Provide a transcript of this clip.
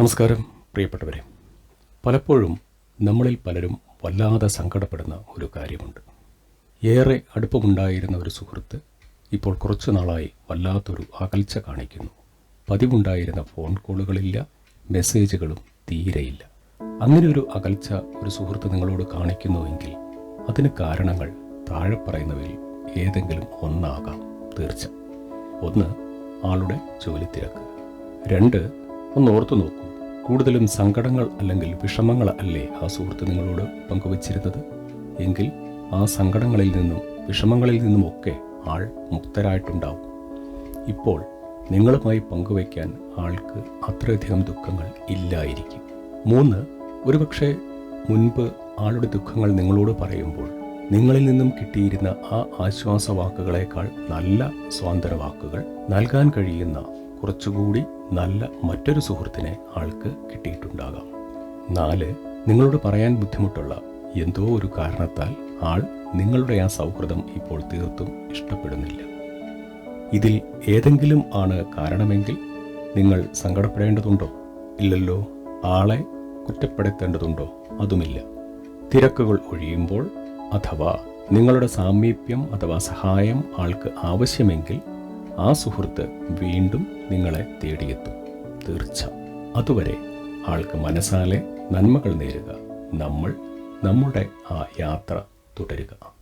നമസ്കാരം പ്രിയപ്പെട്ടവരെ. പലപ്പോഴും നമ്മളിൽ പലരും വല്ലാതെ സങ്കടപ്പെടുന്ന ഒരു കാര്യമുണ്ട്. ഏറെ അടുപ്പമുണ്ടായിരുന്ന ഒരു സുഹൃത്ത് ഇപ്പോൾ കുറച്ചു നാളായി വല്ലാത്തൊരു അകൽച്ച കാണിക്കുന്നു. പതിവുണ്ടായിരുന്ന ഫോൺ കോളുകളില്ല മെസ്സേജുകളും തീരെയില്ല. അങ്ങനെ ഒരു അകൽച്ച ഒരു സുഹൃത്ത് നിങ്ങളോട് കാണിക്കുന്നുവെങ്കിൽ അതിന് കാരണങ്ങൾ താഴെ പറയുന്നവയിൽ ഏതെങ്കിലും ഒന്നാകാം തീർച്ച ഒന്ന് ആളുടെ ജോലി തിരക്ക്. രണ്ട് ഒന്ന് ഓർത്തു നോക്കൂ. കൂടുതലും സങ്കടങ്ങൾ അല്ലെങ്കിൽ വിഷമങ്ങൾ അല്ലേ ആ സുഹൃത്ത് നിങ്ങളോട് പങ്കുവച്ചിരുന്നത്? എങ്കിൽ ആ സങ്കടങ്ങളിൽ നിന്നും വിഷമങ്ങളിൽ നിന്നുമൊക്കെ ആൾ മുക്തരായിട്ടുണ്ടാവും. ഇപ്പോൾ നിങ്ങളുമായി പങ്കുവയ്ക്കാൻ ആൾക്ക് അത്രയധികം ദുഃഖങ്ങൾ ഇല്ലായിരിക്കും. മൂന്ന് ഒരുപക്ഷെ മുൻപ് ആളുടെ ദുഃഖങ്ങൾ നിങ്ങളോട് പറയുമ്പോൾ നിങ്ങളിൽ നിന്നും കിട്ടിയിരുന്ന ആ ആശ്വാസ വാക്കുകളേക്കാൾ നല്ല സ്വാതന്ത്ര്യ വാക്കുകൾ നൽകാൻ കഴിയുന്ന കുറച്ചുകൂടി നല്ല മറ്റൊരു സുഹൃത്തിനെ ആൾക്ക് കിട്ടിയിട്ടുണ്ടാകാം. നാല് നിങ്ങളോട് പറയാൻ ബുദ്ധിമുട്ടുള്ള എന്തോ ഒരു കാരണത്താൽ ആൾ നിങ്ങളുടെ ആ സൗഹൃദം ഇപ്പോൾ തീർത്തും ഇഷ്ടപ്പെടുന്നില്ല. ഇതിൽ ഏതെങ്കിലും ആണ് കാരണമെങ്കിൽ നിങ്ങൾ സങ്കടപ്പെടേണ്ടതുണ്ടോ? ഇല്ലല്ലോ. ആളെ കുറ്റപ്പെടുത്തേണ്ടതുണ്ടോ? അതുമില്ല. തിരക്കുകൾ ഒഴിയുമ്പോൾ അഥവാ നിങ്ങളുടെ സാമീപ്യം അഥവാ സഹായം ആൾക്ക് ആവശ്യമെങ്കിൽ ആ സുഹൃത്ത് വീണ്ടും നിങ്ങളെ തേടിയെത്തും. തീർച്ച. അതുവരെ ആൾക്ക് മനസ്സാലെ നന്മകൾ നേരുക. നമ്മൾ നമ്മുടെ ആ യാത്ര തുടരുക.